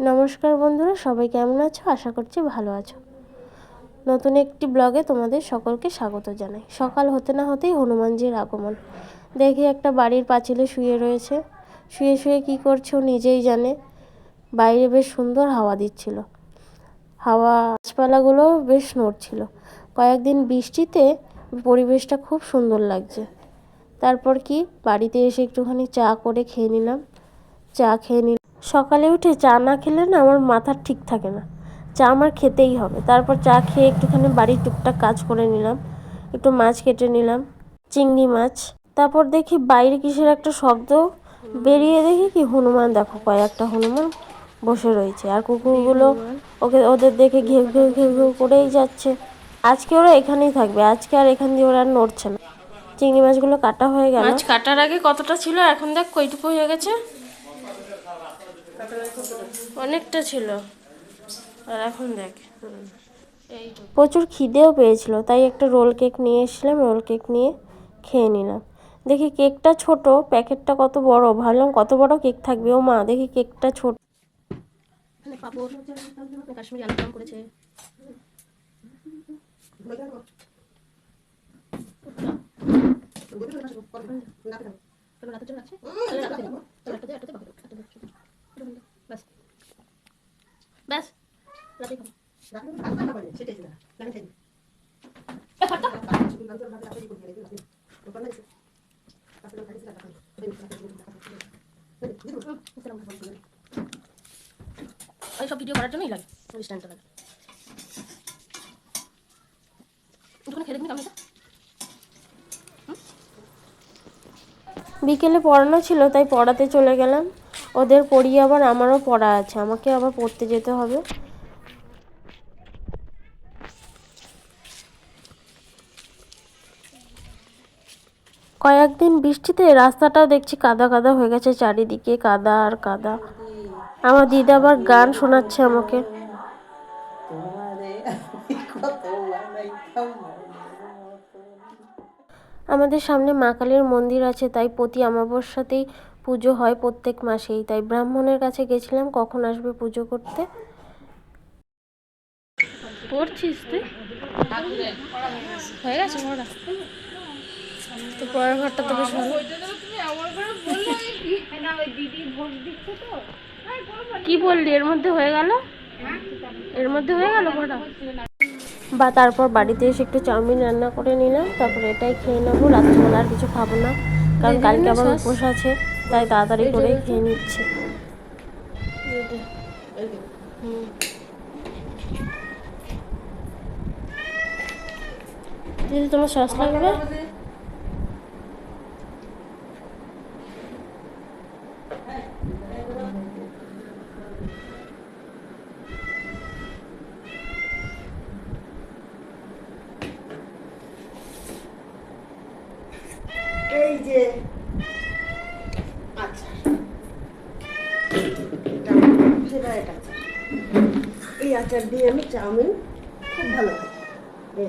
নমস্কার বন্ধুরা, সবাই কেমন আছো? আশা করছি ভালো আছো। নতুন একটি ব্লগে তোমাদের সকলকে স্বাগত জানাই। সকাল হতে না হতেই হনুমানজির আগমন। দেখি একটা বাড়ির পাঁচিলে শুয়ে রয়েছে। শুয়ে শুয়ে কি করছে নিজেই জানে। বাইরে বেশ সুন্দর হাওয়া দিচ্ছিল। হাওয়া গাছপালাগুলো বেশ নড়ছিল। কয়েকদিন বৃষ্টিতে পরিবেশটা খুব সুন্দর লাগছে। তারপর কি, বাড়িতে এসে একটুখানি চা করে খেয়ে নিলাম। চা খেয়ে নিলাম। সকালে উঠে চা না খেলে না আমার মাথা ঠিক থাকে না। চা আমার খেতেই হবে। তারপর চা খেয়ে একটুখানি বাড়ির টুকটাক কাজ করে নিলাম। একটু মাছ কেটে নিলাম। চিংড়ি মাছ। তারপর দেখি বাইরে কিসের একটা শব্দ। বেরিয়ে দেখি কি হনুমান, দেখো কয়েকটা হনুমান বসে রয়েছে। আর কুকুরগুলো ওকে, ওদের দেখে ঘেউ ঘেউ ঘেউ ঘেউ করেই যাচ্ছে। আজকে ওরা এখানেই থাকবে। আজকে আর এখান দিয়ে ওরা নড়ছে না। চিংড়ি মাছগুলো কাটা হয়ে গেল। মাছ কাটার আগে কতটা ছিল? এখন দেখ কইটুকু হয়ে গেছে। অনেকটা ছিল। আর এখন দেখ প্রচুর খিদেও পেয়েছিল তাই একটা রোল কেক নিয়ে এসেছিলাম রোল কেক নিয়ে খেয়ে নিলাম। দেখি কেকটা ছোট প্যাকেটটা কত বড়? ভাবলাম কত বড় কেক থাকবে? ও মা দেখি কেকটা ছোট। কাশ্মীরি আলু দম করেছে রাতে খাব ওই সব ভিডিও করার জন্যই লাগে। ওই স্ট্যান্ডটা লাগে। একটুখানি খেলে কামড়টা বিকেলে পড়ানো ছিল, তাই পড়াতে চলে গেলাম। ওদের পড়িয়ে আবার আমারও পড়া আছে। আমাকে আবার পড়তে যেতে হবে। কয়েকদিন বৃষ্টিতে রাস্তাটাও দেখছি কাদা কাদা হয়ে গেছে চারিদিকে, কাদা আর কাদা। আমার দিদা আবার গান শোনাচ্ছে আমাকে। আমাদের সামনে মা কালীর মন্দির আছে, তাই প্রতি অমাবস্যাতেই পুজো হয় প্রত্যেক মাসেই। তাই ব্রাহ্মণের কাছে গেছিলাম, কখন আসবে পুজো করতে? পড়ছিস তুই? হয়ে গেছে তো পরের ঘরটা তো বেশ ভালো কি? বললি? এর মধ্যে হয়ে গেল? এর মধ্যে হয়ে গেল পড়া বা তারপর বাড়িতে এসে একটু চাউমিন রান্না করে নিলাম তারপর এটাই খেয়ে নেব। রাত্রিবেলা আর কিছু খাব না কারণ কালকে আবার উপোস আছে তাই তাড়াতাড়ি করে খেয়ে নিচ্ছে। দিদি তোমার সস লাগবে? এই যে এটা আচার এই আচার দিয়ে আমি চাউমিন খুব ভালো খাই